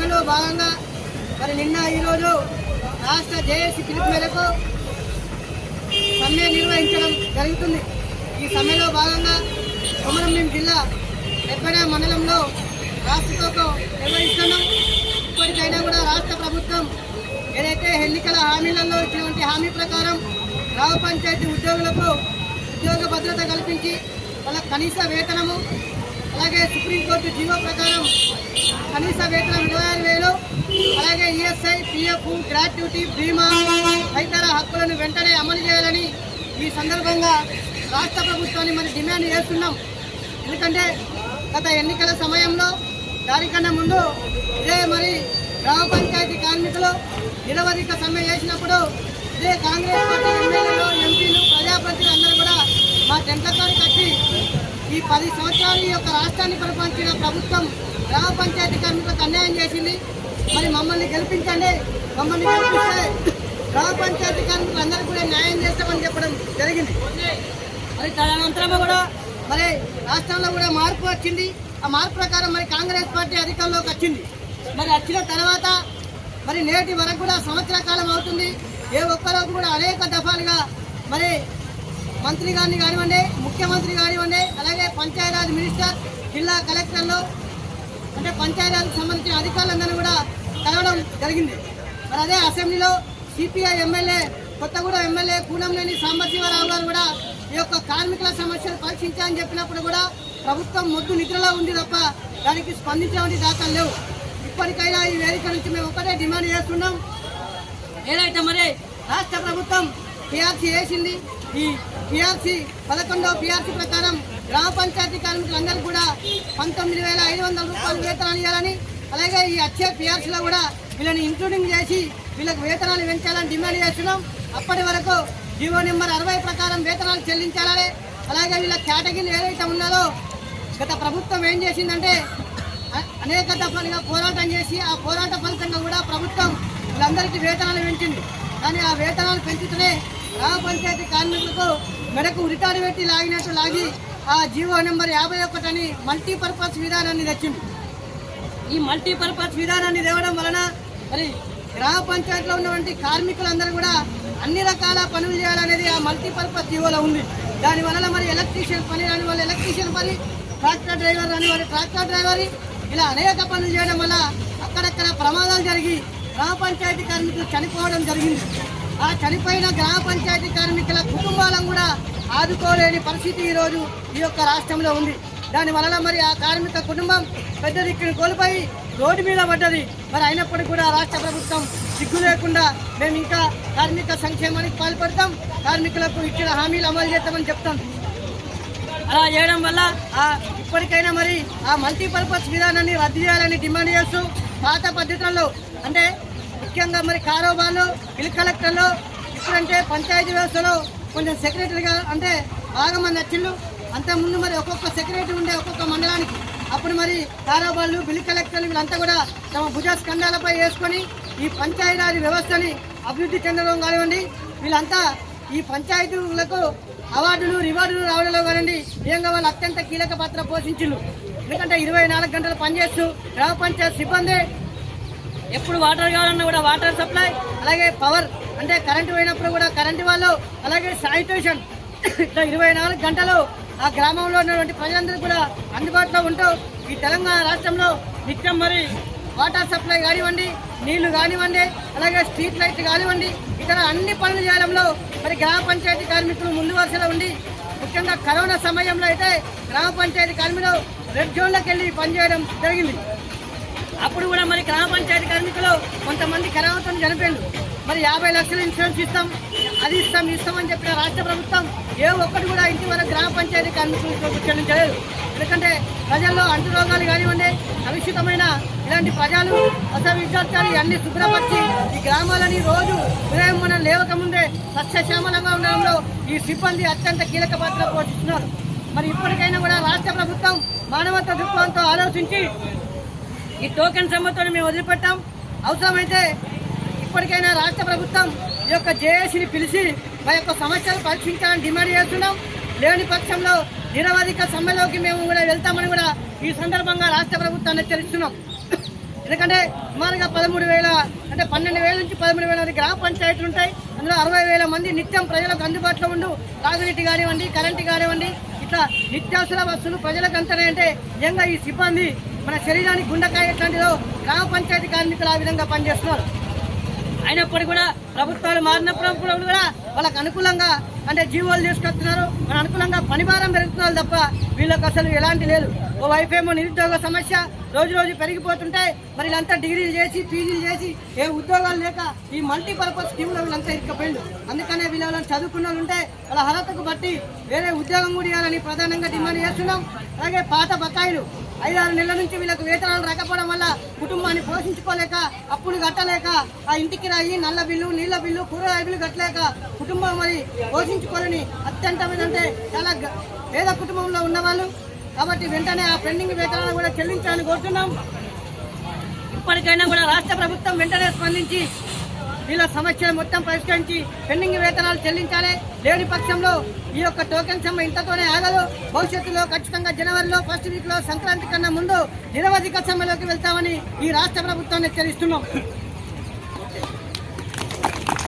కార్యక్రమంలో భాగంగా మరి నిన్న ఈరోజు రాష్ట్ర జేఏసీ పిలుపు మేరకు సమ్మె నిర్వహించడం జరుగుతుంది. ఈ సమ్మెలో భాగంగా కొమరంభీం జిల్లా పెద్దడ మండలంలో రాష్ట్రతో నిర్వహిస్తున్నాం. ఇప్పటికైనా కూడా రాష్ట్ర ప్రభుత్వం ఏదైతే ఎన్నికల హామీలలో ఇచ్చినటువంటి హామీ ప్రకారం గ్రామ పంచాయతీ ఉద్యోగులకు ఉద్యోగ భద్రత కల్పించి వాళ్ళ కనీస వేతనము అలాగే సుప్రీంకోర్టు జీవో ప్రకారం కనీస వేతనం ఇరవై ఆరు వేలు. అలాగే ఈఎస్ఐ పిఎఫ్ గ్రాట్యుటీ బీమా తదితర హక్కులను వెంటనే అమలు చేయాలని ఈ సందర్భంగా రాష్ట్ర ప్రభుత్వాన్ని మరి డిమాండ్ చేస్తున్నాం. ఎందుకంటే గత ఎన్నికల సమయంలో దానికన్నా ముందు ఇదే మరి గ్రామ పంచాయతీ కార్మికులు నిరవధిక సమ్మె చేసినప్పుడు ఇదే కాంగ్రెస్ పార్టీ ఎమ్మెల్యేలు ఎంపీలు ప్రజాప్రతినిధులు అందరూ కూడా మా టెంట్లతో కట్టి ఈ పది సంవత్సరాలు ఈ యొక్క రాష్ట్రాన్ని పరిపాలించిన ప్రభుత్వం గ్రామ పంచాయతీ కార్మికులకు అన్యాయం చేసింది. మరి మమ్మల్ని గెలిపించండి. మమ్మల్ని గెలిపిస్తే గ్రామ పంచాయతీ కార్మికులు అందరూ కూడా న్యాయం చేస్తామని చెప్పడం జరిగింది. మరి తదనంతరం కూడా మరి రాష్ట్రంలో కూడా మార్పు వచ్చింది. ఆ మార్పు ప్రకారం మరి కాంగ్రెస్ పార్టీ అధికారంలోకి వచ్చింది. మరి వచ్చిన తర్వాత మరి నేటి వరకు కూడా సంవత్సర కాలం అవుతుంది. ఏ ఒక్కరోజు కూడా అనేక దఫాలుగా మరి మంత్రి గారిని కానివ్వండి ముఖ్యమంత్రి కానివ్వండి అలాగే పంచాయతీరాజ్ మినిస్టర్ జిల్లా కలెక్టర్లు అంటే పంచాయతీలకు సంబంధించిన అధికారులందరినీ కూడా కలవడం జరిగింది. మరి అదే అసెంబ్లీలో CPI MLA Kothaguda MLA Koonamneni Sambasivarao గారు కూడా ఈ యొక్క కార్మికుల సమస్యలు పరీక్షించాలని చెప్పినప్పుడు కూడా ప్రభుత్వం మొద్దు నిద్రలో ఉంది తప్ప దానికి స్పందించడానికి దాఖలు లేవు. ఇప్పటికైనా ఈ వేదిక నుంచి మేము ఒకటే డిమాండ్ చేస్తున్నాం. ఏదైతే మరి రాష్ట్ర ప్రభుత్వం పిఆర్సీ వేసింది ఈ పిఆర్సీ పదకొండవ పిఆర్సీ ప్రకారం గ్రామ పంచాయతీ కార్మికులందరూ కూడా పంతొమ్మిది వేల ఐదు వందల రూపాయలు వేతనాలు ఇవ్వాలని అలాగే ఈ వచ్చే పిఆర్సీలో కూడా వీళ్ళని ఇంక్లూడింగ్ చేసి వీళ్ళకి వేతనాలు పెంచాలని డిమాండ్ చేస్తున్నాం. అప్పటి వరకు జీవో నెంబర్ అరవై ప్రకారం వేతనాలు చెల్లించాలని అలాగే వీళ్ళ కేటగిరీలు ఏదైతే ఉన్నదో గత ప్రభుత్వం ఏం చేసిందంటే అనేక దఫలుగా పోరాటం చేసి ఆ పోరాట ఫలితంగా కూడా ప్రభుత్వం వీళ్ళందరికీ వేతనాలు పెంచింది. కానీ ఆ వేతనాలు పెంచుతూనే గ్రామ పంచాయతీ కార్మికులకు మెడకు ఉరితాడు పెట్టి లాగినట్టు లాగి ఆ జీవో నెంబర్ యాభై ఒకటని మల్టీపర్పస్ విధానాన్ని తెచ్చింది ఈ మల్టీపర్పస్ విధానాన్ని తేవడం వలన మరి గ్రామ పంచాయతీలో ఉన్నటువంటి కార్మికులందరూ కూడా అన్ని రకాల పనులు చేయాలనేది ఆ మల్టీపర్పస్ జీవోలో ఉంది. దాని వలన మరి ఎలక్ట్రీషియన్ పని రాని వాళ్ళు ఎలక్ట్రీషియన్ పని ట్రాక్టర్ డ్రైవర్ రాని వాళ్ళు ట్రాక్టర్ డ్రైవర్ ఇలా అనేక పనులు చేయడం వల్ల అక్కడక్కడ ప్రమాదాలు జరిగి గ్రామ పంచాయతీ కార్మికులు చనిపోవడం జరిగింది. ఆ చనిపోయిన గ్రామ పంచాయతీ కార్మికుల కుటుంబాలను కూడా ఆదుకోలేని పరిస్థితి ఈరోజు ఈ యొక్క రాష్ట్రంలో ఉంది. దాని వలన మరి ఆ కార్మిక కుటుంబం పెద్ద దిక్కును కోల్పోయి రోడ్డు మీద పడ్డది. మరి అయినప్పటికీ కూడా రాష్ట్ర ప్రభుత్వం సిగ్గు లేకుండా మేము ఇంకా కార్మిక సంక్షేమానికి పాల్పడతాం. కార్మికులకు ఇచ్చిన హామీలు అమలు చేస్తామని చెప్తాం. అలా చేయడం వల్ల ఇప్పటికైనా మరి ఆ మల్టీపర్పస్ విధానాన్ని రద్దు చేయాలని డిమాండ్ చేస్తూ పాత పద్ధతుల్లో అంటే ముఖ్యంగా మరి కారోబార్లు బిల్ కలెక్టర్లు ఇప్పుడంటే పంచాయతీ వ్యవస్థలో కొంచెం సెక్రటరీగా అంటే బాగా మంది వచ్చిండు అంతకుముందు మరి ఒక్కొక్క సెక్రటరీ ఉండే ఒక్కొక్క మండలానికి. అప్పుడు మరి తారాబాళ్ళు బిల్ కలెక్టర్లు వీళ్ళంతా కూడా తమ భుజ స్కంధాలపై వేసుకొని ఈ పంచాయతీరాజ్ వ్యవస్థని అభివృద్ధి చెందడం కానివ్వండి వీళ్ళంతా ఈ పంచాయతీలకు అవార్డులు రివార్డులు రావడంలో కానివ్వండి నిజంగా వాళ్ళు అత్యంత కీలక పాత్ర పోషించిండ్రు ఎందుకంటే ఇరవై నాలుగు గంటలు పనిచేస్తూ గ్రామ పంచాయతీ సిబ్బంది ఎప్పుడు వాటర్ కావాలన్నా కూడా వాటర్ సప్లై అలాగే పవర్ అంటే కరెంటు పోయినప్పుడు కూడా కరెంటు వాళ్ళు అలాగే శానిటేషన్ ఇట్లా ఇరవై నాలుగు గంటలు ఆ గ్రామంలో ఉన్నటువంటి ప్రజలందరూ కూడా అందుబాటులో ఉంటూ ఈ తెలంగాణ రాష్ట్రంలో నిత్యం మరి వాటర్ సప్లై కానివ్వండి నీళ్ళు కానివ్వండి అలాగే స్ట్రీట్ లైట్ కానివ్వండి ఇతర అన్ని పనులు చేయడంలో మరి గ్రామ పంచాయతీ కార్మికులు ముందు వరుసలో ఉండి ముఖ్యంగా కరోనా సమయంలో అయితే గ్రామ పంచాయతీ కార్మికులు రెడ్ జోన్లోకి వెళ్ళి పనిచేయడం జరిగింది. అప్పుడు కూడా మరి గ్రామ పంచాయతీ కార్మికులు కొంతమంది కరోనాతో చనిపోయింది మరి యాభై లక్షల ఇన్సూరెన్స్ ఇస్తాం అది ఇస్తాం ఇస్తామని చెప్పిన రాష్ట్ర ప్రభుత్వం ఏ ఒక్కటి కూడా ఇంటి వరకు గ్రామ పంచాయతీకి కార్మికులకు ఎందుకంటే ప్రజల్లో అంటు రోగాలు కానివ్వండి కలుషితమైన ఇలాంటి ప్రజలు అసలు విద్యార్థులు ఇవన్నీ శుభ్రపరిచి ఈ గ్రామాలని రోజు ఉదయం మనం లేవకముందే సస్యశ్యామలంగా ఉండడంలో ఈ సిబ్బంది అత్యంత కీలక పాత్ర పోషిస్తున్నారు. మరి ఇప్పటికైనా కూడా రాష్ట్ర ప్రభుత్వం మానవత్వ దృక్పథంతో ఆలోచించి ఈ టోకెన్ సమ్మతో మేము వదిలిపెట్టాం. అవసరమైతే ఇప్పటికైనా రాష్ట్ర ప్రభుత్వం ఈ యొక్క జేఏసీని పిలిచి మా యొక్క సమస్యలు పరీక్షించాలని డిమాండ్ చేస్తున్నాం. లేని పక్షంలో నిరవధిక సమ్మెలోకి మేము కూడా వెళ్తామని కూడా ఈ సందర్భంగా రాష్ట్ర ప్రభుత్వాన్ని హెచ్చరిస్తున్నాం. ఎందుకంటే సుమారుగా పదమూడు వేల అంటే పన్నెండు వేల నుంచి పదమూడు వేల వరకు గ్రామ పంచాయతీలు ఉంటాయి. అందులో అరవై వేల మంది నిత్యం ప్రజలకు అందుబాటులో ఉండు తాగునీటి కానివ్వండి కరెంటు కానివ్వండి ఇట్లా నిత్యావసర వస్తువులు ప్రజలకు అంతనే అంటే నిజంగా ఈ సిబ్బంది మన శరీరానికి గుండెకాయ ఎట్లాంటిదో గ్రామ పంచాయతీ కార్మికులు ఆ విధంగా పనిచేస్తున్నారు. అయినప్పటికీ కూడా ప్రభుత్వాలు మారినప్పుడు కూడా వాళ్ళకు అనుకూలంగా అంటే జీవోలు తీసుకొస్తున్నారు. మన అనుకూలంగా పనిభారం పెరుగుతున్నారు తప్ప వీళ్ళకి అసలు ఎలాంటి లేదు. ఓ వైఫేమో ఏమో నిరుద్యోగ సమస్య రోజు రోజు పెరిగిపోతుంటాయి. మరి వీళ్ళంతా డిగ్రీలు చేసి పీజీలు చేసి ఏ ఉద్యోగాలు లేక ఈ మల్టీపర్పస్ స్కీమ్లో వీళ్ళంతా ఇరుక్కుపోయిండు అందుకనే వీళ్ళ వాళ్ళని చదువుకున్న వాళ్ళు ఉంటే వాళ్ళ అర్హతకు బట్టి వేరే ఉద్యోగం కూడా ఇవ్వాలని ప్రధానంగా డిమాండ్ చేస్తున్నాం. అలాగే పాత బకాయిలు ఐదారు నెలల నుంచి వీళ్ళకు వేతనాలు రాకపోవడం వల్ల కుటుంబాన్ని పోషించుకోలేక అప్పులు కట్టలేక ఆ ఇంటికి రాయి నల్ల బిల్లు నీళ్ళ బిల్లు కూరగాయ బిల్లు కట్టలేక కుటుంబం మరి పోషించుకోలేని అత్యంత ఏంటంటే చాలా పేద కుటుంబంలో ఉన్నవాళ్ళు. కాబట్టి వెంటనే ఆ పెండింగ్ వేతనాలు కూడా చెల్లించాలని కోరుతున్నాం. ఇప్పటికైనా కూడా రాష్ట్ర ప్రభుత్వం వెంటనే స్పందించి వీళ్ళ సమస్యలు మొత్తం పరిష్కరించి పెండింగ్ వేతనాలు చెల్లించాలి. లేని పక్షంలో ఈ యొక్క టోకెన్ సమ్మె ఇంతతోనే ఆగదు. భవిష్యత్తులో ఖచ్చితంగా జనవరిలో ఫస్ట్ వీక్లో సంక్రాంతి కన్నా ముందు నిరవధిక సమ్మెలోకి వెళ్తామని ఈ రాష్ట్ర ప్రభుత్వాన్ని హెచ్చరిస్తున్నాం.